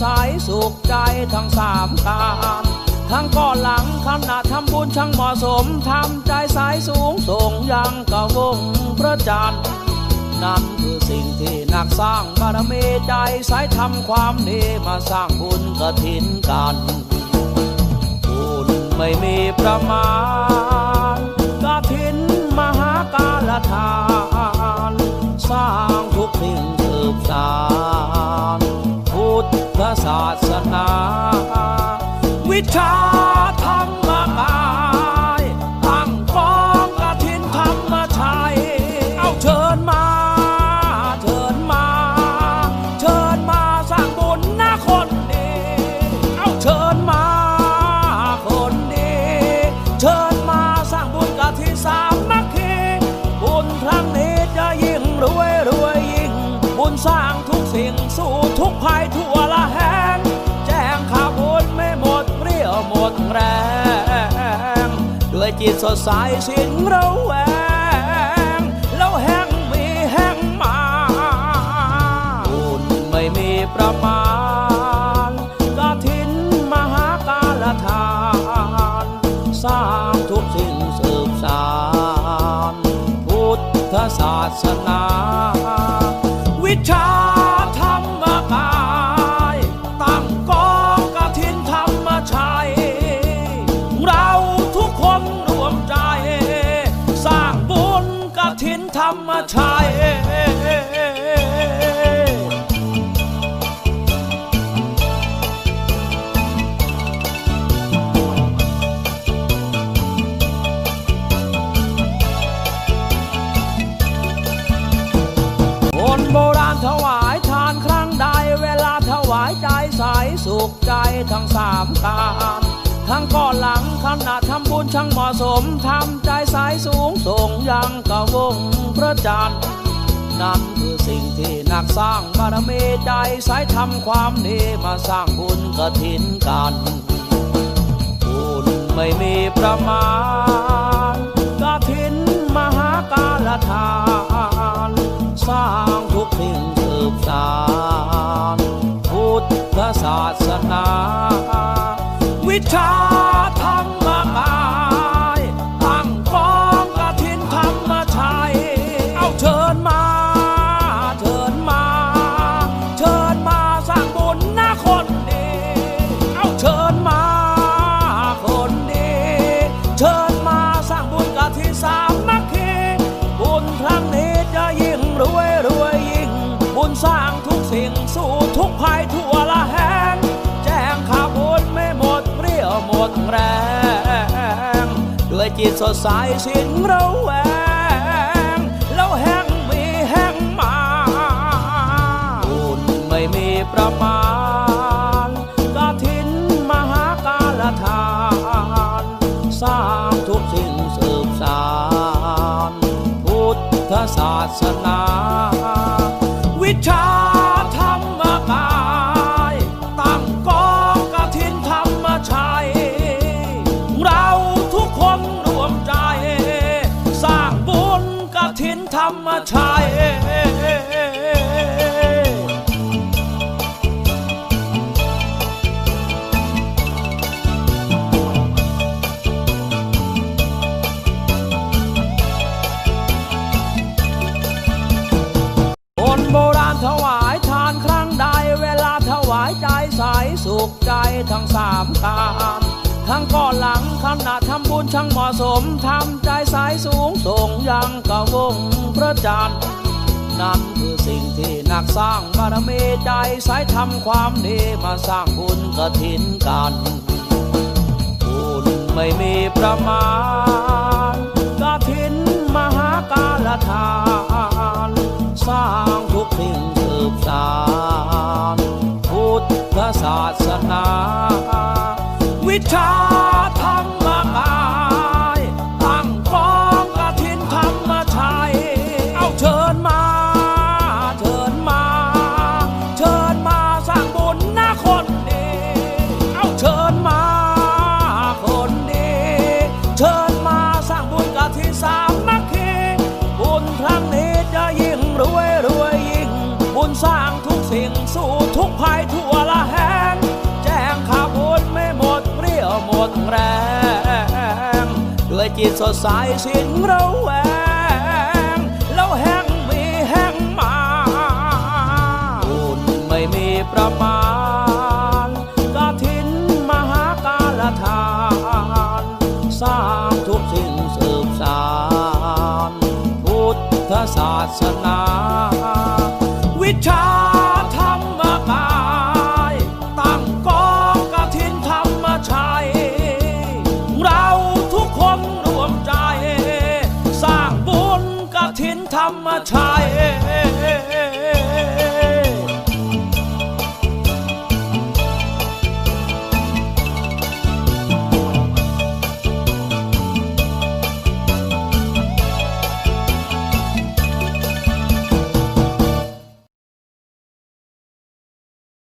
ใจทั้งสามการทั้งก่อนหลังขณะทำบุญช่างเหมาะสมทำใจสายสูงส่งยังกะวงพระจันทร์นั่นคือสิ่งที่นักสร้างบารมีใจสายทำความดีมาสร้างบุญกระถินกันบุญไม่มีประมาณกระถินมหากาลทาน สร้างทุกสิ่งสืบสาน ศาสนา วิชา จิตสดใสสิ้นระแวง แล้วแห้งมีแห้งมาบุญไม่มีประมาณกาถินมหากาลทาน สร้างทุกสิ่งสืบสาน พุทธศาสนา วิชา รรมชัยคนโบราณถวายทานครั้งใด เวลาถวายใจใสสุขใจทั้งสามการ ทั้งก่อนหลังขณะทำบุญช่างเหมาะสมทำใจใสสูงส่งยังกะวงพระจันทร์นั่นคือสิ่งที่นักสร้างบารมีใจสายทำความดีมาสร้างบุญกระถินกันบุญไม่มีประมาณกระถินมหากาลทาน สร้างทุกสิ่งสืบสานพุทธศาสนา ชาธรรมกายตั้งกองกฐินธรรมชัยเอาเชิญมา เชิญมา เชิญมาสร้างบุญนะคนดีเอาเชิญมาคนดีเชิญมาสร้างบุญกะที่สามมัคคีบุญครั้งนี้จะยิ่งรวยรวยยิ่ง บุญสร้างทุกสิ่งสู้ทุกภัยทั่ว สดใสสิ้นระแวงแล้วแห้งมีแห้งมาบุญไม่มีประมาณกาถินมหากาลทาน สร้างทุกสิ่งสืบสาน พุทธศาสนา วิชา มชัยคนโบราณถวายทานครั้งใดเวลาถวายใจใสสุขใจทั้งสามการ ทั้งก่อนหลังขณะทำบุญช่างเหมาะสมทำใจใสสูงส่งยังกะวงพระจันทร์นั่นคือสิ่งที่นักสร้างบารมีใจสายทำความดีมาสร้างบุญกระถินกันบุญไม่มีประมาณกาถินมหากาลทาน สร้างทุกสิ่งสืบสานพุทธศาสนา วิช สดใสสิ้นระแวงแล้วแห้งมีแห้งมาบุญไม่มีประมาณกาถินมหากาลทาน สร้างทุกสิ่งสืบสาน พุทธศาสนา วิชา คนร